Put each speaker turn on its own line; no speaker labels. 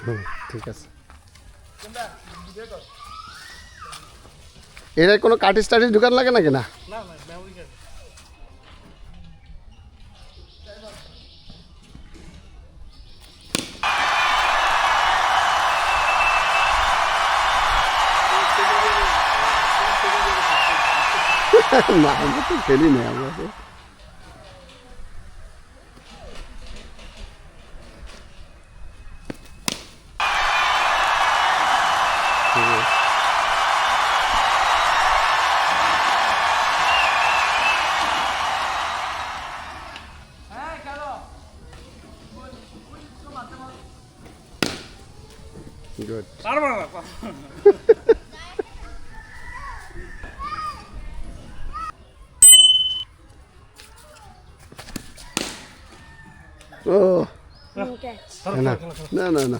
হুম ঠিক আছে। এর কোনো কাটিস টাটিস দোকান লাগে নাকি না?
না না
না আমরা তো খেলি না আমরা Good.
পারব না
Oh. না না না না